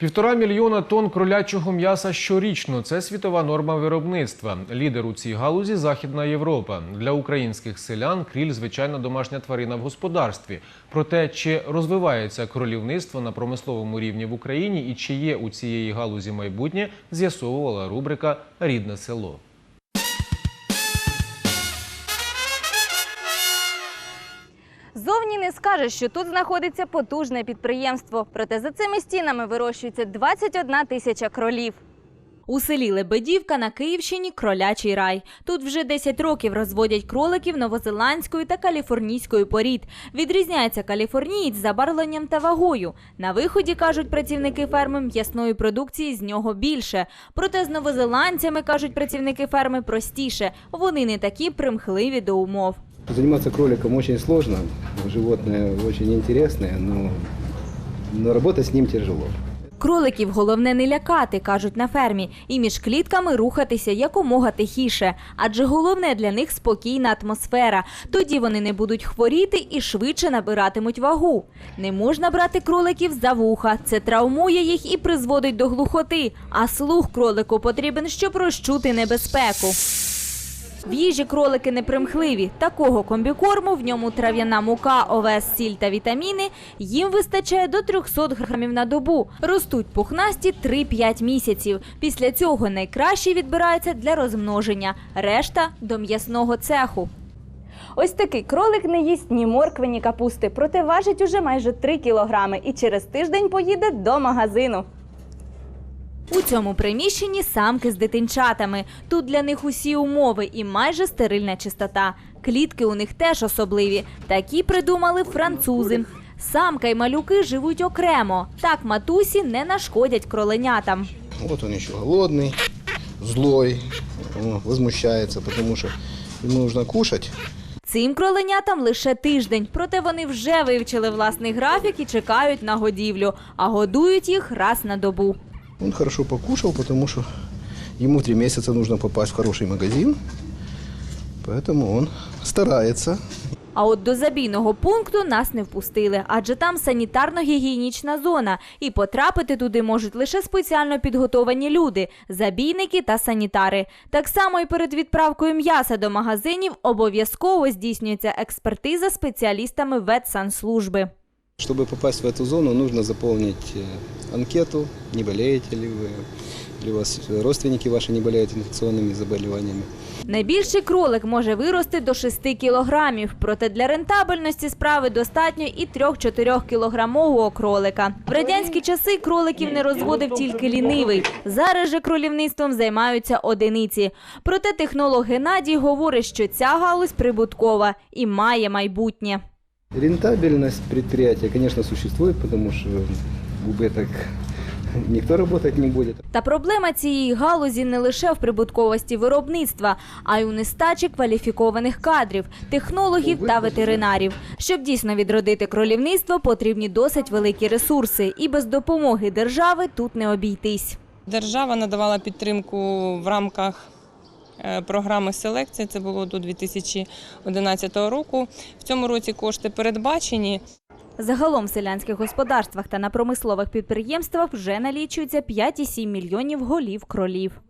Півтора мільйона тонн кролячого м'яса щорічно це світова норма виробництва. Лідер у цій галузі Західна Європа. Для українських селян кріль звичайна домашня тварина в господарстві. Про те, чи розвивається кролівництво на промисловому рівні в Україні і чи є у цієї галузі майбутнє, з'ясовувала рубрика Рідне село. Зовні не скажеш, що тут знаходиться потужне підприємство. Проте за цими стінами вирощується 21 тисяча кролів. У селі Лебедівка на Київщині кролячий рай. Тут вже 10 років розводять кроликів новозеландської та каліфорнійської порід. Відрізняється каліфорнієць забарвленням та вагою. На виході кажуть працівники ферми м'ясної продукції з нього більше. Проте з новозеландцями кажуть працівники ферми простіше. Вони не такі примхливі до умов. Заниматься кроликом очень сложно, животное очень интересное, но, но работать с ним тяжело. Кроликів головне не лякати, кажуть на фермі, і між клітками рухатися якомога тихіше, адже головне для них спокійна атмосфера. Тоді вони не будуть хворіти і швидше набиратимуть вагу. Не можна брати кроликів за вуха. Це травмує їх і призводить до глухоти. А слух кролику потрібен, щоб розчути небезпеку. В їжі кролики непримхливі. Такого комбікорму в ньому трав'яна мука, овес, сіль та вітаміни. Їм вистачає до 300 грамів на добу. Ростуть пухнасті 3-5 місяців. Після цього найкращі відбираються для розмноження. Решта до м'ясного цеху. Ось такий кролик не їсть ні моркви, ні капусти, проте важить уже майже 3 кілограми і через тиждень поїде до магазину. У цьому приміщенні самки з дитинчатами. Тут для них усі умови і майже стерильна чистота. Клітки у них теж особливі. Такі придумали французи. Самка й малюки живуть окремо. Так матусі не нашкодять кроленятам. Вот он еще голодный, злой, о, возмущается, потому что ему нужно кушать. Цим кроленятам лише тиждень, проте вони вже вивчили власний графік і чекають на годівлю, а годують їх раз на добу. Он хорошо покушал, потому что ему три месяца нужно попасть в хороший магазин, поэтому он старается. А от до забійного пункту нас не впустили, адже там санітарно-гігієнічна зона, і потрапити туди можуть лише спеціально підготовані люди забійники та санітари. Так само і перед відправкою м'яса до магазинів обов'язково здійснюється експертиза спеціалістами ветсанслужби. Чтобы попасть в эту зону, нужно заполнить э, анкету, не болеете ли вы, или у вас родственники ваши не болеют инфекционными заболеваниями. Найбільший кролик може вирости до 6 кілограмів, проте для рентабельності справи достатньо і 3-4 кілограмового кролика. В радянські часи кроликів не розводив тільки лінивий. Зараз же кролівництвом займаються одиниці. Проте технолог Геннадій говорить, що ця галузь прибуткова і має майбутнє. Рентабельность предприятия, конечно, существует, потому что убыток никто работать не будет. Та проблема цієї галузі не лише в прибутковості виробництва, а й у нестачі кваліфікованих кадрів, технологів та ветеринарів. Щоб дійсно відродити кролівництво, потрібні досить великі ресурси, і без допомоги держави тут не обійтись. Держава надавала підтримку в рамках програми селекції. Це було до 2011 року. В цьому році кошти передбачені. Загалом в селянських господарствах та на промислових підприємствах вже налічується 5,7 мільйонів голів кролів.